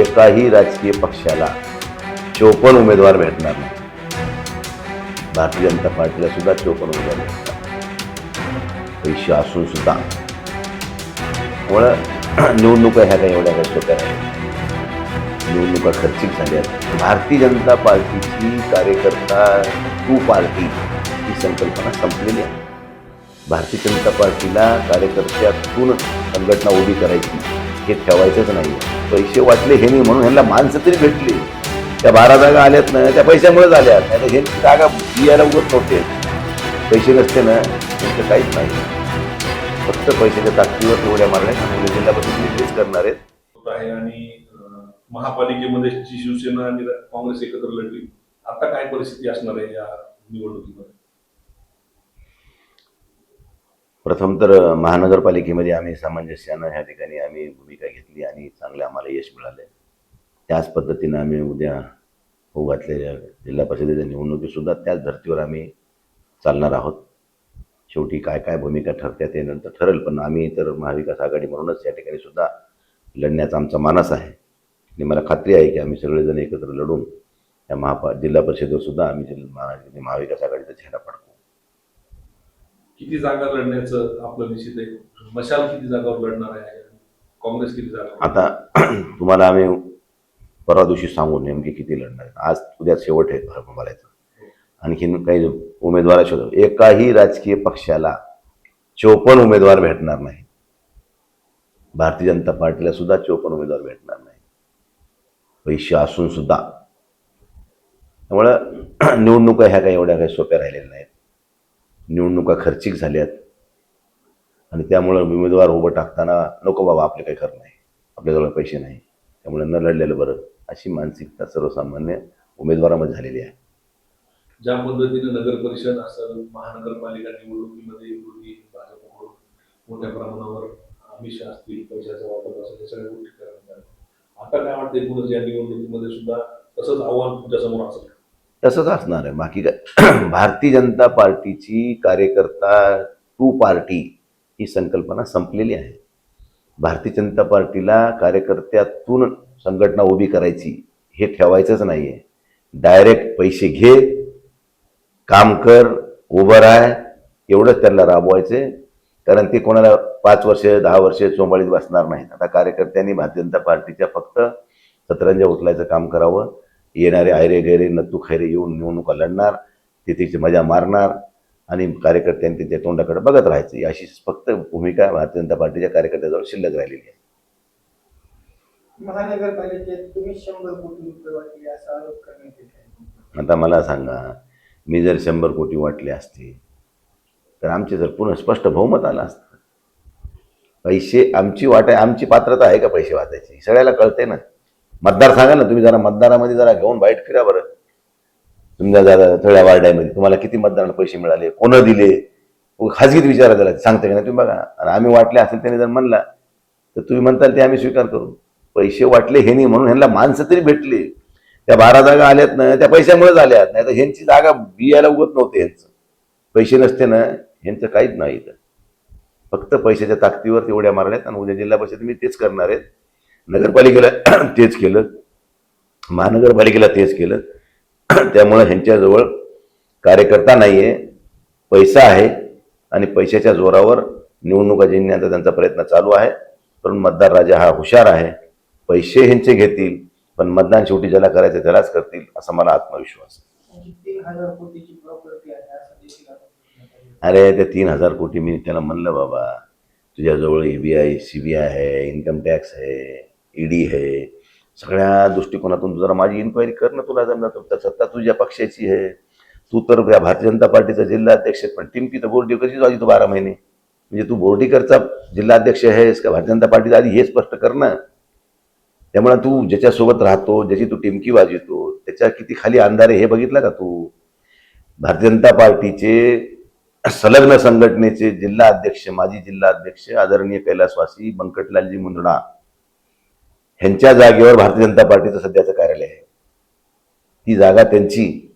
एकाही राजकीय पक्षाला चोपन्न उमेदवार भेटणार नाही. भारतीय जनता पार्टीला सुद्धा चोपन्न उमेदवार भेटतात पैसे असून सुद्धा. त्यामुळं निवडणुका ह्या काही एवढ्या काही सोप्या नाही निवडणुका खर्चिक झाल्यात भारतीय जनता पार्टीची कार्यकर्ता टू पार्टी ही संकल्पना संपलेली आहे. भारतीय जनता पार्टीला कार्यकर्त्यातून संघटना उभी करायची हे ठेवायचंच नाही पैसे वाटले हे नाही म्हणून ह्यांना माणसं तरी भेटली. त्या बारा जागा आल्यात ना त्या पैशामुळेच आल्यात. नाही तर हे जागा बियायला उगत नव्हते. पैसे नसते ना त्यांचं काहीच नाही. फक्त पैशाच्या ताकदीवर तेवढ्या मारण्यात सांगली जिल्हा परिषद करणार आहेत. आहे आणि महापालिकेमध्ये शिवसेना आणि काँग्रेस एकत्र लढली आता काय परिस्थिती असणार आहे या निवडणुकीमध्ये? प्रथम तर महानगरपालिकेमध्ये आम्ही सामंजस्यानं ह्या ठिकाणी आम्ही भूमिका घेतली आणि चांगलं आम्हाला यश मिळालं त्याच पद्धतीनं आम्ही उद्या होऊ घातलेल्या जिल्हा परिषदेच्या निवडणुकीसुद्धा त्याच धर्तीवर आम्ही चालणार आहोत. शेवटी काय काय भूमिका ठरत्या ते नंतर ठरेल पण आम्ही तर महाविकास आघाडी म्हणूनच या ठिकाणी सुद्धा लढण्याचा आमचा मानस आहे. आणि मला खात्री आहे की आम्ही सगळेजण एकत्र लढून या महापा जिल्हा परिषदेवर सुद्धा आम्ही जिल्हा महा- महाविकास आघाडीचा चेहरा पडतो किती जागा लढण्याचं आपलं निश्चित आहे? मशाल किती जागावर लढणार आहे? काँग्रेस किती जागा आता तुम्हाला आम्ही परवा दिवशी सांगू नेमके किती लढणार आहेत. आज उद्या शेवट आहे भर- भरायचं आणखीन काही उमेदवार शोध एकाही राजकीय पक्षाला चोपन्न उमेदवार भेटणार नाही. भारतीय जनता पार्टीला सुद्धा चोपन्न उमेदवार भेटणार नाही. पैसे असून सुद्धा. त्यामुळं निवडणुका ह्या काही एवढ्या काही सोप्या राहिलेल्या नाहीत. निवडणुका खर्चिक झाल्यात. आणि त्यामुळं उमेदवार उभं टाकताना नको बाबा आपले काही खरं नाही. आपल्याजवळ पैसे नाही. त्यामुळे न लढलेलं बरं अशी मानसिकता सर्वसामान्य उमेदवारामध्ये झालेली आहे. ज्या पद्धतीने नगर परिषद असेल महानगरपालिका निवडणुकीमध्ये विरोधी भाजपकडून मोठ्या प्रमाणावर आमिष असतील पैशाचा वापर असेल हे सगळ्या गोष्टी करण्यात आल्या. आता काय वाटतं एकूणच या निवडणुकीमध्ये सुद्धा तसंच आव्हान तुमच्यासमोर असेल? तसंच असणार आहे. बाकी भारतीय जनता पार्टीची कार्यकर्ता टू पार्टी ही संकल्पना संपलेली आहे. भारतीय जनता पार्टीला कार्यकर्त्यातून संघटना उभी करायची हे ठेवायचंच नाही आहे डायरेक्ट पैसे घे काम कर उभं राह एवढंच त्यांना राबवायचे कारण ते कोणाला पाच वर्ष दहा वर्ष चोंबाळीत बसणार नाहीत. आता कार्यकर्त्यांनी भारतीय जनता पार्टीच्या फक्त सतरंजा उचलायचं काम करावं. येणारे आयरे गैरे नत्तू खैरे येऊन निवडणुका लढणार. ते तिची मजा मारणार आणि कार्यकर्त्यांनी त्यांच्या तोंडाकडे बघत राहायचं. ही अशी फक्त भूमिका भारतीय जनता पार्टीच्या कार्यकर्त्याजवळ शिल्लक राहिलेली आहे. महानगरपालिकेत तुम्ही शंभर कोटी रुपये वाटले असा आरोप करण्यात येत आहे. आता मला सांगा मी जर शंभर कोटी वाटले असते तर आमचे जर पुन्हा स्पष्ट बहुमत आलं असतं? पैसे आमची वाट आहे आमची पात्रता आहे का पैसे वाचायची? सगळ्याला कळते ना. मतदार सांगा ना तुम्ही जरा मतदारामध्ये जरा घेऊन बाईट फिरा बरं. समजा जरा थोड्या वार्डामध्ये तुम्हाला किती मतदारांना पैसे मिळाले कोण दिले? खाजगीत विचारा त्याला सांगता का नाही तुम्ही बघा. आणि आम्ही वाटले असेल त्याने जर म्हणला तर तुम्ही म्हणताल ते आम्ही स्वीकार करू. पैसे वाटले हे नाही म्हणून ह्यांना माणसं तरी भेटली. त्या बारा जागा आल्यात ना त्या पैशामुळेच आल्यात. नाही तर ह्यांची जागा बियायला उगत नव्हते ह्यांचं. पैसे नसते ना ह्यांचं काहीच नाही इथं. फक्त पैशाच्या ताकदीवर तेवढ्या मारल्यात आणि उद्या जिल्हा परिषद मी तेच करणार आहेत नगरपालिकेला तेच केलं. महानगरपालिकेला तेच केलं. त्यामुळं ह्यांच्याजवळ कार्यकर्ता नाही आहे पैसा आहे आणि पैशाच्या जोरावर निवडणुका जिंकण्याचा त्यांचा प्रयत्न चालू आहे पण मतदार राजा हा हुशार आहे पैसे ह्यांचे घेतील पण मतदान शेवटी ज्याला करायचं त्यालाच करतील असा मला आत्मविश्वास. अरे ते तीन हजार कोटी मी त्याला म्हणलं बाबा तुझ्याजवळ E B I C B I आहे इन्कम टॅक्स आहे ईडी आहे सगळ्या दृष्टिकोनातून जरा माझी इन्क्वायरी कर ना तुला जमणार तर सत्ता तुझ्या पक्षाची आहे. तू तर त्या भारतीय जनता पार्टीचा जिल्हा अध्यक्ष पण टिमकी तर बोर्डी कशी जाऊ तू बारा महिने? म्हणजे तू बोर्डीकरचा जिल्हा अध्यक्ष आहेस का भारतीय जनता पार्टीचा? आधी हे स्पष्ट कर ना. त्यामुळे तू ज्याच्यासोबत राहतो ज्याची तू टिमकी वाजवतो त्याच्या किती खाली अंधारे हे बघितलं का तू? भारतीय जनता पार्टीचे संलग्न संघटनेचे जिल्हा अध्यक्ष माजी जिल्हा अध्यक्ष आदरणीय कैलासवासी बंकटलालजी मुंदडा. ह्यांच्या जागेवर भारतीय जनता पार्टीचं सध्याचं कार्यालय आहे. ती जागा त्यांची.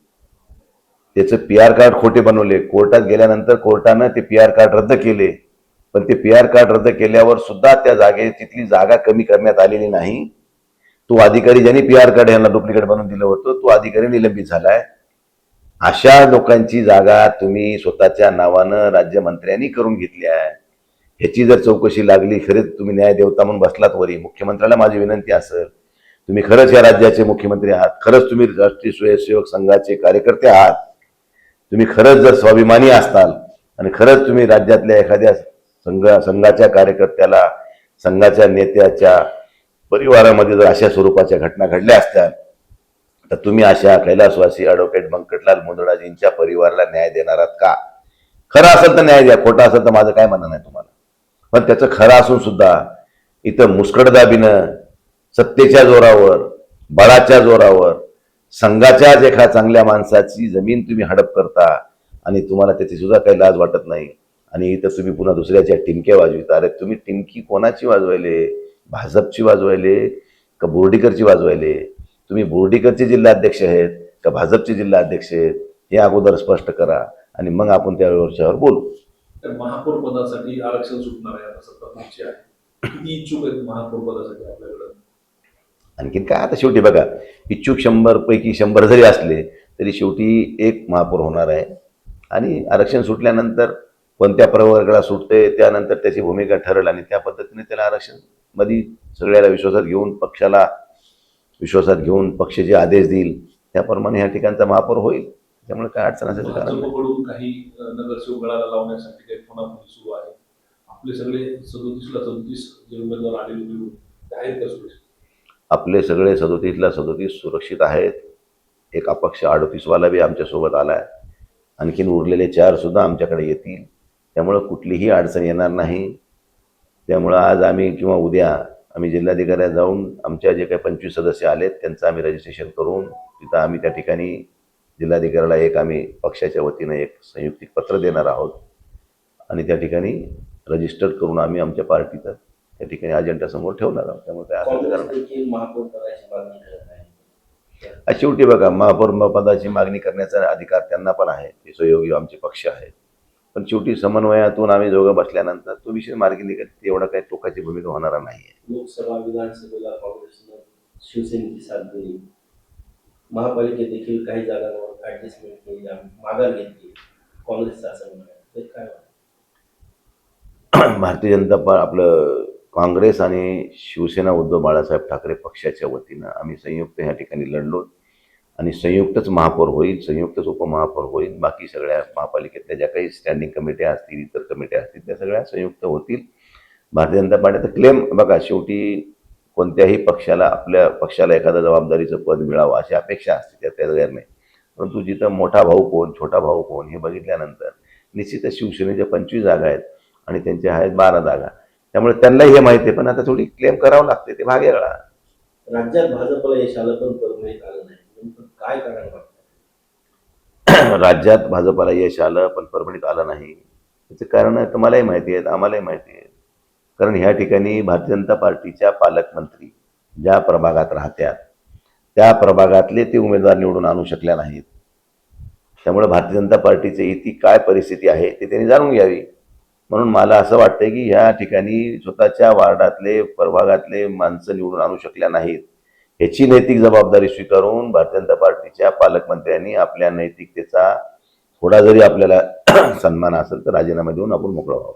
त्याचं पी आर कार्ड खोटे बनवले. कोर्टात गेल्यानंतर कोर्टानं ते पी आर कार्ड रद्द केले. पण ते पी आर कार्ड रद्द केल्यावर सुद्धा त्या जागे तिथली जागा कमी करण्यात आलेली नाही. तो अधिकारी ज्यांनी पी आर कार्ड यांना डुप्लिकेट बनवून दिलं होतं तो अधिकारी निलंबित झालाय. अशा लोकांची जागा तुम्ही स्वतःच्या नावानं राज्यमंत्र्यांनी करून घेतली आहे. ह्याची जर चौकशी लागली खरेच तुम्ही न्याय देवता म्हणून बसलात वरी. मुख्यमंत्र्याला माझी विनंती असेल तुम्ही खरंच या राज्याचे मुख्यमंत्री आहात खरंच तुम्ही राष्ट्रीय स्वयंसेवक संघाचे कार्यकर्ते आहात तुम्ही खरंच जर स्वाभिमानी असताल आणि खरंच तुम्ही राज्यातल्या एखाद्या संघ संघाच्या कार्यकर्त्याला संघाच्या नेत्याच्या परिवारामध्ये जर अशा स्वरूपाच्या घटना घडल्या असत्या तर तुम्ही अशा कैलासवासी ॲडव्होकेट बंकटलाल मुंदडाजींच्या परिवाराला न्याय देणार आहात का? खरं असेल तर न्याय द्या खोटं असेल तर माझं काय म्हणणं नाही तुम्हाला. पण त्याचं खरं असून सुद्धा इथं मुस्कडदाबीनं सत्तेच्या जोरावर बळाच्या जोरावर संघाच्याच एका चांगल्या माणसाची जमीन तुम्ही हडप करता आणि तुम्हाला त्याची सुद्धा काही लाज वाटत नाही. आणि इथं तुम्ही पुन्हा दुसऱ्याच्या टिमक्या वाजविता. अरे तुम्ही टिमकी कोणाची वाजवायले? भाजपची वाजवायले? का बोर्डीकरची वाजवायले? तुम्ही बोर्डीकरचे जिल्हाध्यक्ष आहेत का भाजपचे जिल्हाध्यक्ष आहेत? हे अगोदर स्पष्ट करा आणि मग आपण त्या विषयावर बोलू. त्या महापौर पदासाठी आरक्षण सुटणार आहे आता सत्ता तुमची आहे. किती इच्छुक आहेत महापौर पदासाठी आपल्याकडं? आणखीन काय आता शेवटी बघा इच्छुक शंभर पैकी शंभर जरी असले तरी शेवटी एक महापौर होणार आहे. आणि आरक्षण सुटल्यानंतर कोणत्या प्रवर्गाला सुटते त्यानंतर त्याची भूमिका ठरेल आणि त्या पद्धतीने त्याला आरक्षणमध्ये सगळ्याला विश्वासात घेऊन पक्षाला विश्वासात घेऊन पक्ष जे आदेश देईल त्याप्रमाणे ह्या ठिकाणचा महापौर होईल. त्यामुळे काय अडचण असेल कारण नाही. भाजपकडून काही नगरसेवक गळाला लावण्यासाठी काही सुरू आहे. आपले सगळे सदोतीसला सदोतीस जे उमेदवार आलेले निवडून ते आहेत का सुरेश आपले सगळे सदोतीसला सदोतीस सुरक्षित आहेत. एक अपक्ष अडतीसवाला बी आमच्यासोबत आला आहे आणखीन उरलेले चार सुद्धा आमच्याकडे येतील. त्यामुळं कुठलीही अडचण येणार नाही. त्यामुळं आज आम्ही किंवा उद्या आम्ही जिल्हाधिकाऱ्यात जाऊन आमच्या जे काही पंचवीस सदस्य आलेत त्यांचं आम्ही रजिस्ट्रेशन करून तिथं आम्ही त्या ठिकाणी जिल्हाधिकाऱ्याला एक आम्ही पक्षाच्या वतीनं एक संयुक्तिक पत्र देणार आहोत. आणि त्या ठिकाणी रजिस्टर करून आम्ही आमच्या पार्टीचं त्या ठिकाणी अजेंडासमोर ठेवणार आहोत. त्यामुळे काय असं करणार शेवटी बघा महापौर पदाची मागणी करण्याचा अधिकार त्यांना पण आहे. ते सहयोगी आमचे पक्ष आहेत. पण शेवटी समन्वयातून आम्ही दोघं बसल्यानंतर तो विषय मार्गी निघत एवढा काही टोकाची भूमिका होणार नाही आहे लोकसभा विधानसभेला काँग्रेसनं शिवसेनेची साथ दिली. महापालिकेत देखील काही जागांवर ऍडजस्टमेंट केली आम्ही माघार घेतली काँग्रेसचं असं ते काय भारतीय जनता पा आपलं काँग्रेस आणि शिवसेना उद्धव बाळासाहेब ठाकरे पक्षाच्या वतीनं आम्ही संयुक्त ह्या ठिकाणी लढलो. आणि संयुक्तच महापौर होईल संयुक्तच उपमहापौर होईल. बाकी सगळ्या महापालिकेतल्या ज्या काही स्टँडिंग कमिट्या असतील इतर कमिट्या असतील त्या सगळ्या संयुक्त होतील. भारतीय जनता पार्टीचा क्लेम बघा शेवटी कोणत्याही पक्षाला आपल्या पक्षाला एखादं जबाबदारीचं पद मिळावं अशी अपेक्षा असते त्या त्या गैर नाही. परंतु जिथं मोठा भाऊ कोण छोटा भाऊ कोण हे बघितल्यानंतर निश्चितच शिवसेनेच्या पंचवीस जागा आहेत आणि त्यांच्या आहेत बारा जागा त्यामुळे त्यांनाही हे माहिती आहे. पण आता थोडी क्लेम करावं लागते ते भाग वेगळा राज्यात भाजपला यश आलं पण परभणीत आलं नाही. काय कारण वाटतं? राज्यात भाजपाला यश आलं पण परभणीत आलं नाही. त्याचे कारण तुम्हालाही माहिती आहेत आम्हालाही माहिती आहे कारण ह्या ठिकाणी भारतीय जनता पार्टीच्या पालकमंत्री ज्या प्रभागात राहत्यात त्या प्रभागातले ते उमेदवार निवडून आणू शकल्या नाहीत. त्यामुळे भारतीय जनता पार्टीची इथे काय परिस्थिती आहे ते त्यांनी जाणून घ्यावी. म्हणून मला असं वाटतं की ह्या ठिकाणी स्वतःच्या वार्डातले प्रभागातले माणसं निवडून आणू शकल्या नाहीत. ह्याची नैतिक जबाबदारी स्वीकारून भारतीय जनता पार्टीच्या पालकमंत्र्यांनी आपल्या नैतिकतेचा थोडा जरी आपल्याला सन्मान असेल तर राजीनामा देऊन आपण मोकळं व्हावं.